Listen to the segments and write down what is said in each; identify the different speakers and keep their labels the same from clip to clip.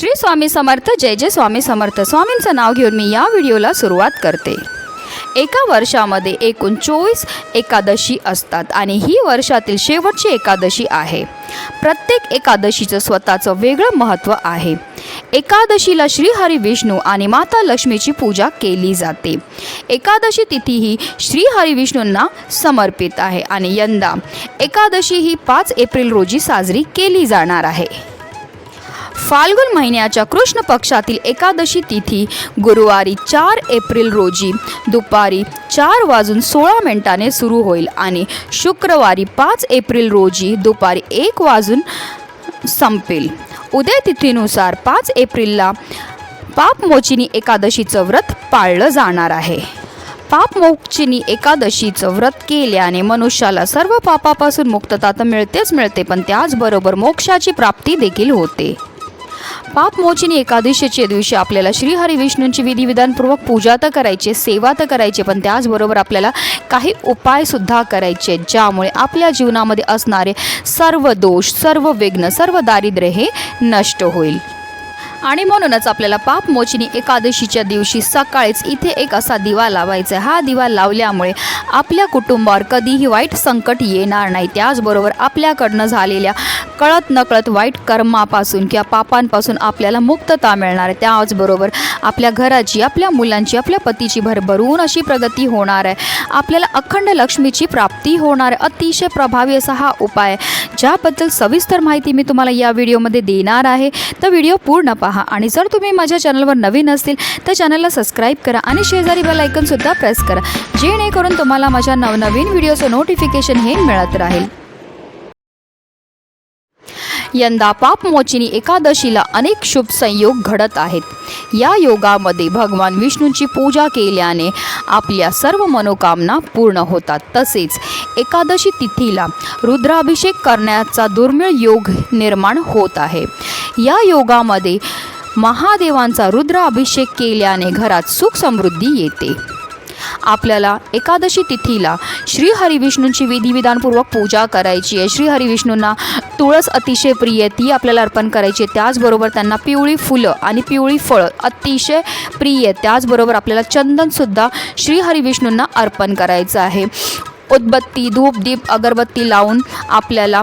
Speaker 1: श्री स्वामी समर्थ जय जय स्वामी समर्थ. स्वामींचं नाव घेऊन मी या व्हिडिओला सुरुवात करते. एका वर्षामध्ये एकूण चोवीस एकादशी असतात आणि ही वर्षातील शेवटची एकादशी आहे. प्रत्येक एकादशीचं स्वतःचं वेगळं महत्त्व आहे. एकादशीला श्रीहरी विष्णू आणि माता लक्ष्मीची पूजा केली जाते. एकादशी तिथी ही श्रीहरी विष्णूंना समर्पित आहे आणि यंदा एकादशी ही पाच एप्रिल रोजी साजरी केली जाणार आहे. फाल्गुन महिन्याच्या कृष्ण पक्षातील एकादशी तिथी गुरुवारी चार एप्रिल रोजी दुपारी चार वाजून सोळा मिनिटाने सुरू होईल आणि शुक्रवारी पाच एप्रिल रोजी दुपारी एक वाजून संपेल. उद्या तिथीनुसार पाच एप्रिलला पापमोचिनी एकादशीचं व्रत पाळलं जाणार आहे. पापमोचिनी एकादशीचं व्रत केल्याने मनुष्याला सर्व पापापासून मुक्तता तर मिळतेच मिळते पण त्याचबरोबर मोक्षाची प्राप्ती देखील होते. पापमोचनी एकादशीच्या दिवशी आपल्याला श्रीहरी विष्णूंची विधिविधानपूर्वक पूजा तर करायची सेवा तर करायची पण त्याचबरोबर आपल्याला काही उपायसुद्धा करायचे ज्यामुळे आपल्या जीवनामध्ये असणारे सर्व दोष सर्व विघ्न सर्व दारिद्र्य हे नष्ट होईल. आणि म्हणूनच आपल्याला पापमोचनी एकादशीच्या दिवशी सकाळीच इथे एक असा दिवा लावायचा आहे. हा दिवा लावल्यामुळे आपल्या कुटुंबावर कधीही वाईट संकट येणार नाही. त्याचबरोबर आपल्याकडनं झालेल्या कळत नकळत वाईट कर्मापासून किंवा पापांपासून आपल्याला मुक्तता मिळणार आहे. त्याचबरोबर आपल्या घराची आपल्या मुलांची आपल्या पतीची भरभरून अशी प्रगती होणार आहे. आपल्याला अखंड लक्ष्मीची प्राप्ती होणार आहे. अतिशय प्रभावी असा हा उपाय आहे. ज्याबद्दल सविस्तर माहिती मी तुम्हाला या व्हिडिओमध्ये देणार आहे. तर व्हिडिओ पूर्ण पहा आणि जर तुम्ही माझ्या चॅनलवर नवीन असतील तर चॅनलला सबस्क्राईब करा आणि शेजारी बेल आयकनसुद्धा प्रेस करा. जेणेकरून तुम्हाला माझ्या नवनवीन व्हिडिओचं नोटिफिकेशन हे मिळत राहील. यंदा पापमोचिनी एकादशीला अनेक शुभ संयोग घडत आहेत. या योगामध्ये भगवान विष्णूची पूजा केल्याने आपल्या सर्व मनोकामना पूर्ण होतात. तसेच एकादशी तिथीला रुद्राभिषेक करण्याचा दुर्मिळ योग निर्माण होत आहे. या योगामध्ये महादेवांचा रुद्राभिषेक केल्याने घरात सुख समृद्धी येते. आपल्याला एकादशी तिथीला श्री हरिविष्णूंची विधिविधानपूर्वक पूजा करायची आहे. श्री हरिविष्णूंना तुळस अतिशय प्रिय आहे. ती आपल्याला अर्पण करायची आहे. त्याचबरोबर त्यांना पिवळी फुलं आणि पिवळी फळं अतिशय प्रिय आहे. त्याचबरोबर आपल्याला चंदनसुद्धा श्री हरिविष्णूंना अर्पण करायचं आहे. उदबत्ती धूप दीप अगरबत्ती लावून आपल्याला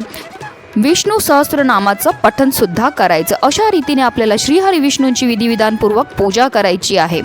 Speaker 1: विष्णू सहस्त्रनामाचं पठणसुद्धा करायचं अशा रीतीने आपल्याला श्रीहरी विष्णूंची विधिविधानपूर्वक पूजा करायची आहे.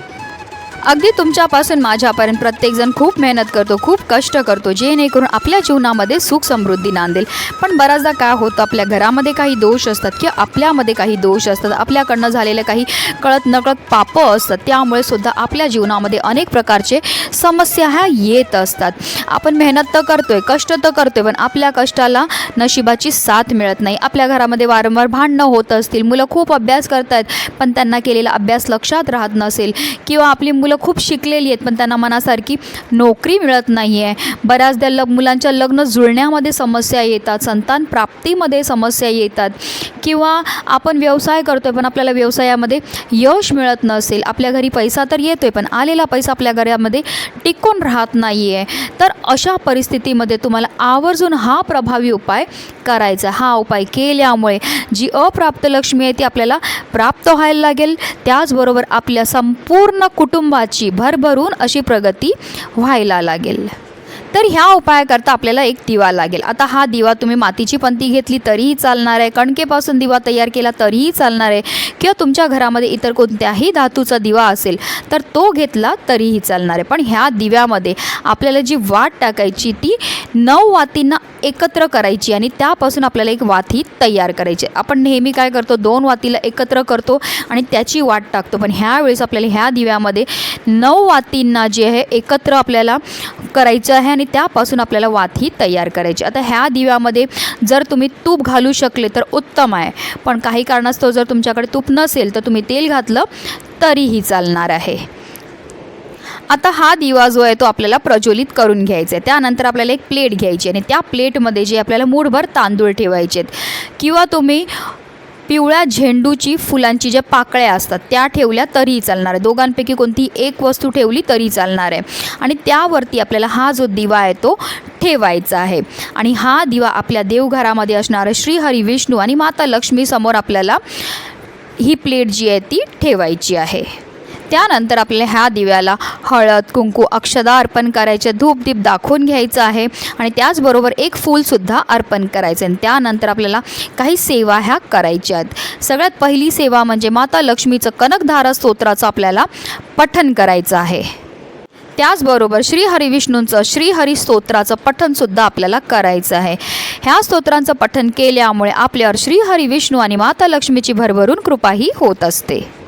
Speaker 1: अगदी तुमच्यापासून माझ्यापर्यंत प्रत्येकजण खूप मेहनत करतो खूप कष्ट करतो जेणेकरून आपल्या जीवनामध्ये सुख समृद्धी नांदेल. पण बऱ्याचदा काय होतं आपल्या घरामध्ये काही दोष असतात किंवा आपल्यामध्ये काही दोष असतात आपल्याकडनं झालेले काही कळत नकळत पापं असतात त्यामुळे सुद्धा आपल्या जीवनामध्ये अनेक प्रकारचे समस्या ह्या येत असतात. आपण मेहनत तर करतोय कष्ट तर करतोय पण आपल्या कष्टाला नशिबाची साथ मिळत नाही. आपल्या घरामध्ये वारंवार भांडणं होत असतील मुलं खूप अभ्यास करतायत पण त्यांना केलेला अभ्यास लक्षात राहत नसेल किंवा आपली मुलं खूप शिकलेली आहेत पण त्यांना मनासारखी नोकरी मिळत नाही आहे बऱ्याचदा ल मुलांच्या लग्न जुळण्यामध्ये समस्या येतात संतान प्राप्तीमध्ये समस्या येतात. किंवा आपण व्यवसाय करतो आहे पण आपल्याला व्यवसायामध्ये यश मिळत नसेल. आपल्या घरी पैसा तर येतो आहे पण आलेला पैसा आपल्या घरामध्ये टिकून राहत नाही आहे तर अशा परिस्थितीमध्ये तुम्हाला आवर्जून हा प्रभावी उपाय करायचा हा उपाय केल्यामुळे जी अप्राप्त लक्ष्मी आहे ती आपल्याला प्राप्त व्हायला लागेल. त्याचबरोबर आपल्या संपूर्ण कुटुंबाची भरभरून अशी प्रगती व्हायला लागेल. तर ह्या उपायाकरता आपल्याला एक दिवा लागेल. आता हा दिवा तुम्ही मातीची पंती घेतली तरीही चालणार आहे. कणकेपासून दिवा तयार केला तरीही चालणार आहे. किंवा तुमच्या घरामध्ये इतर कोणत्याही धातूचा दिवा असेल तर तो घेतला तरीही चालणार आहे. पण ह्या दिव्यामध्ये आपल्याला जी वाट टाकायची ती नऊ वातींना एकत्र करायची आणि त्यापासून आपल्याला एक वाती तयार करायची आपण नेहमी काय करतो? दोन वातीला एकत्र करतो आणि त्याची वाट टाकतो. पण ह्यावेळेस आपल्याला ह्या दिव्यामध्ये नऊ वातींना जे आहे एकत्र आपल्याला करायचं आहे आणि आणि त्यापासून आपल्याला वाती तयार करायची. आता ह्या दिव्यामध्ये जर तुम्ही तूप घालू शकले तर उत्तम आहे. पण काही कारणास्तव जर तुमच्याकडे तूप नसेल तर तुम्ही तेल घातलं तरीही चालणार आहे. आता हा दिवा जो आहे तो आपल्याला प्रज्वलित करून घ्यायचा आहे. त्यानंतर आपल्याला एक प्लेट घ्यायची आणि त्या प्लेटमध्ये जे आपल्याला मूठभर तांदूळ ठेवायचे आहेत किंवा तुम्ही पिवळ्या झेंडूची फुलांची ज्या पाकळ्या असतात त्या ठेवल्या तरीही चालणार आहे. दोघांपैकी कोणती एक वस्तू ठेवली तरी चालणार आहे. आणि त्यावरती आपल्याला हा जो दिवा आहे तो ठेवायचा आहे. आणि हा दिवा आपल्या देवघरामध्ये असणारं श्रीहरी विष्णू आणि माता लक्ष्मी समोर आपल्याला ही प्लेट जी आहे ती ठेवायची आहे. त्यानंतर आपल्याला ह्या दिव्याला हळद कुंकू अक्षदा अर्पण करायचे धूपदीप दाखवून घ्यायचं आहे. आणि त्याचबरोबर एक फूलसुद्धा अर्पण करायचं आणि त्यानंतर आपल्याला काही सेवा ह्या करायच्या आहेत. सगळ्यात पहिली सेवा म्हणजे माता लक्ष्मीचं कनकधारा स्तोत्राचं आपल्याला पठन करायचं आहे. त्याचबरोबर श्री हरिविष्णूंचं श्री स्तोत्राचं पठनसुद्धा आपल्याला करायचं आहे. ह्या स्तोत्रांचं पठन केल्यामुळे आपल्यावर श्री विष्णू आणि माता लक्ष्मीची भरभरून कृपाही होत असते.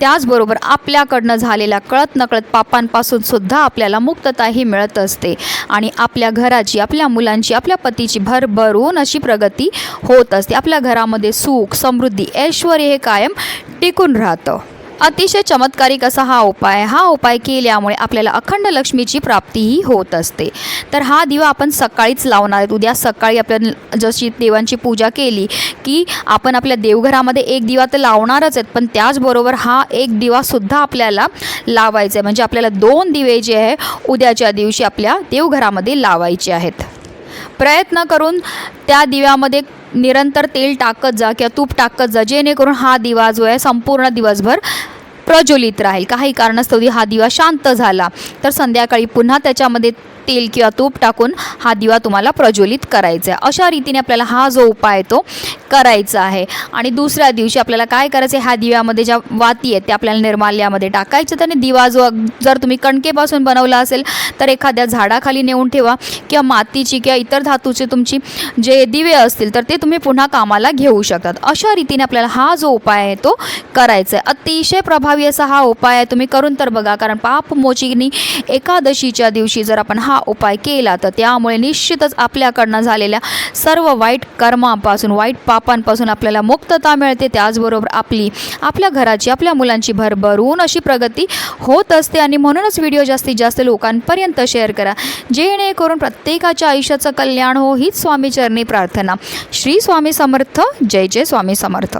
Speaker 1: त्याचबरोबर आपल्याकडनं झालेल्या कळत नकळत पापांपासून सुद्धा आपल्याला मुक्तताही मिळत असते. आणि आपल्या घराची आपल्या मुलांची आपल्या पतीची भरभरून अशी प्रगती होत असते. आपल्या घरामध्ये सुख समृद्धी ऐश्वर हे कायम टिकून राहतं. अतिशय चमत्कारिक असा हा उपाय हा उपाय केल्यामुळे आपल्याला अखंड लक्ष्मीची प्राप्तीही होत असते. तर हा दिवा आपण सकाळीच लावणार आहेत. उद्या सकाळी आपण जशी देवांची पूजा केली की आपण आपल्या देवघरामध्ये एक दिवा तर लावणारच आहेत. पण त्याचबरोबर हा एक दिवासुद्धा आपल्याला लावायचा आहे. म्हणजे आपल्याला दोन दिवे जे आहे उद्याच्या दिवशी आपल्या देवघरामध्ये लावायचे आहेत. प्रयत्न करून त्या दिव्यामध्ये निरंतर तेल टाकत जा किंवा तूप टाकत जा जेणेकरून हा दिवा जो आहे संपूर्ण दिवसभर प्रज्वलित राहील. काही कारणास्तव हा दिवा शांत झाला. तर संध्याकाळी पुन्हा त्याच्यामध्ये तेल किंवा तूप टाकून हा दिवा तुम्हाला प्रज्वलित करायचा आहे. अशा रीतीने आपल्याला हा जो उपाय आहे तो करायचा आहे. आणि दुसऱ्या दिवशी आपल्याला काय करायचं आहे? ह्या दिव्यामध्ये ज्या वाती आहेत त्या आपल्याला निर्माल्यामध्ये टाकायच्या आणि दिवा जो जर तुम्ही कणकेपासून बनवला असेल तर एखाद्या झाडाखाली नेऊन ठेवा किंवा मातीची किंवा इतर धातूचे तुमची जे दिवे असतील तर ते तुम्ही पुन्हा कामाला घेऊ शकतात. अशा रीतीने आपल्याला हा जो उपाय आहे तो करायचा आहे. अतिशय प्रभावी असा हा उपाय आहे तुम्ही करून तर बघा. कारण पाप मोचिनी एकादशीच्या दिवशी जर आपण हा हा उपाय केला. तर त्यामुळे निश्चितच आपल्याकडनं झालेल्या सर्व वाईट कर्मापासून वाईट पापांपासून आपल्याला मुक्तता मिळते. त्याचबरोबर आपली आपल्या घराची आपल्या मुलांची भरभरून अशी प्रगती होत असते. आणि म्हणूनच व्हिडिओ जास्तीत जास्त लोकांपर्यंत शेअर करा. जेणेकरून प्रत्येकाच्या आयुष्याचं कल्याण हो हीच स्वामीचरणी प्रार्थना. श्री स्वामी समर्थ. जय जय स्वामी समर्थ.